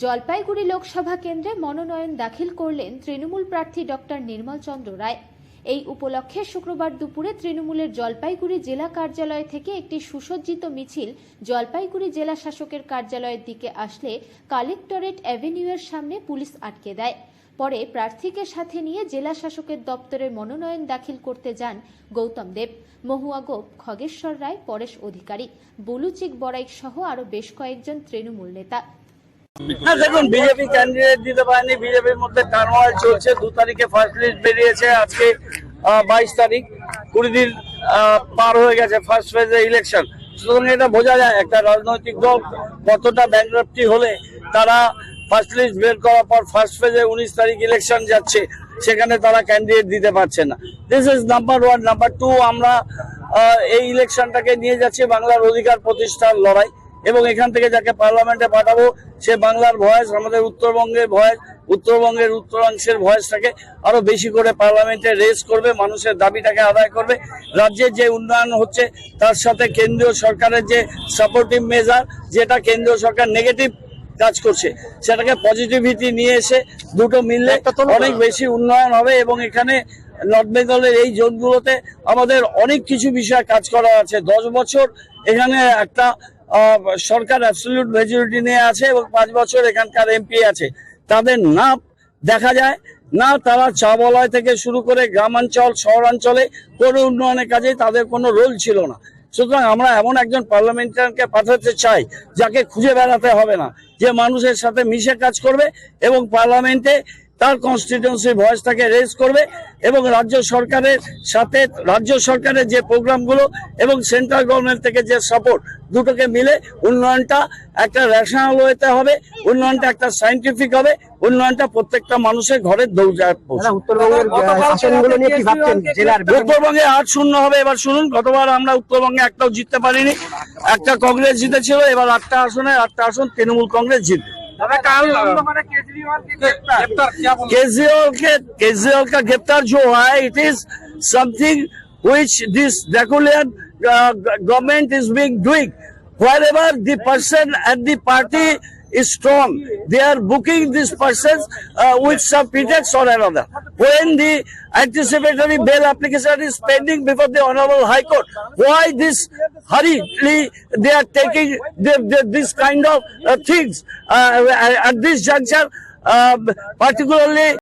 জলপাইগুড়ি লোকসভা কেন্দ্রে মনোনয়ন দাখিল করলেন তৃণমূল প্রার্থী ডক্টর নির্মল চন্দ্র রায়। এই উপলক্ষে শুক্রবার দুপুরে তৃণমূলের জলপাইগুড়ি জেলা কার্যালয় থেকে একটি সুসজ্জিত মিছিল জলপাইগুড়ি জেলা শাসকের কার্যালয়ের দিকে আসলে কালেক্টরেট অ্যাভিনিউয়ের সামনে পুলিশ আটকে দেয়। পরে প্রার্থীকে সাথে নিয়ে জেলা শাসকের দপ্তরে মনোনয়ন দাখিল করতে যান গৌতম দেব। মহুয়া গোপ, খগেশ্বর রায়, পরেশ অধিকারী, বুলুচিক বড়াইক সহ আরও বেশ কয়েকজন তৃণমূল নেতা। না দেখুন বিজেপি ক্যান্ডিডেট দিতে পারেনি। বিজেপির মধ্যে টার্মোয়াল চলছে। দু তারিখে ফার্স্ট লিস্ট বেরিয়েছে আজকে বাইশ তারিখ। কুড়ি দিন পার হয়ে গেছে ফার্স্ট ফেজে ইলেকশন সুতরাং এটা বোঝা যায়, একটা রাজনৈতিক দল কতটা ব্যাংক্রাপ্টি হলে তারা ফার্স্ট লিস্ট বের করার পর ফার্স্ট ফেজে উনিশ তারিখ ইলেকশন যাচ্ছে, সেখানে তারা ক্যান্ডিডেট দিতে পারছে না। This is number one number two আমরা এই ইলেকশনটাকে নিয়ে যাচ্ছি বাংলার অধিকার প্রতিষ্ঠার লড়াই। এবং এখান থেকে যাকে পার্লামেন্টে পাঠাবো সে বাংলার ভয়েস আমাদের উত্তরবঙ্গের ভয়েস উত্তরবঙ্গের উত্তরাংশের ভয়েসটাকে আরও বেশি করে পার্লামেন্টে রেস করবে মানুষের দাবিটাকে আদায় করবে। রাজ্যের যে উন্নয়ন হচ্ছে তার সাথে কেন্দ্রীয় সরকারের যে সাপোর্টিভ মেজার যেটা কেন্দ্রীয় সরকার নেগেটিভ কাজ করছে সেটাকে পজিটিভিটি নিয়ে এসে দুটো মিললে অনেক বেশি উন্নয়ন হবে এবং এখানে নর্থ বেঙ্গলের এই জোনগুলোতে আমাদের অনেক কিছু বিষয়ে কাজ করা আছে। দশ বছর এখানে একটা সরকার অ্যাবসলিউট মেজরিটি নিয়ে আছে এবং পাঁচ বছর এখানকার এমপি আছে। তাদের না দেখা যায়। না, তারা চা বলয় থেকে শুরু করে গ্রামাঞ্চল, শহরাঞ্চলে কোনো উন্নয়নের কাজে তাদের কোনো রোল ছিল না। সুতরাং আমরা এমন একজন পার্লামেন্টারকে পাঠাতে চাই, যাকে খুঁজে বেড়াতে হবে না, যে মানুষের সাথে মিশে কাজ করবে এবং পার্লামেন্টে তার কনস্টিটিউন্সি ভয়েসটাকে রেজ করবে এবং রাজ্য সরকারের সাথে রাজ্য সরকারের যে প্রোগ্রামগুলো এবং সেন্ট্রাল গভর্নমেন্ট থেকে যে সাপোর্ট দুটোকে মিলে উন্নয়নটা একটা রেশনাল হতে হবে উন্নয়নটা একটা সাইন্টিফিক হবে উন্নয়নটা প্রত্যেকটা মানুষের ঘরের দৌড়ায় পৌঁছে দাদা, উত্তরবঙ্গের আহ, শাসনগুলো নিয়ে কি ভাবছেন? জেলার বিভিন্ন- উত্তরবঙ্গে আট শূন্য হবে এবার শুনুন গতবার আমরা উত্তরবঙ্গে একটাও জিততে পারিনি। একটা কংগ্রেস জিতেছিল এবার আটটা আসনে আটটা আসন তৃণমূল কংগ্রেস জিতবে। केजरीवाल के केजरीवाल का गिरफ्तार जो हुआ है it is something which this Draculian uh, government is being doing. Wherever the person and the party is strong, they are booking these persons uh, with some pretext or another. When the anticipatory bail application is pending before the Honorable High Court, why this hurriedly they are taking this kind of uh, things uh, at this juncture, uh, particularly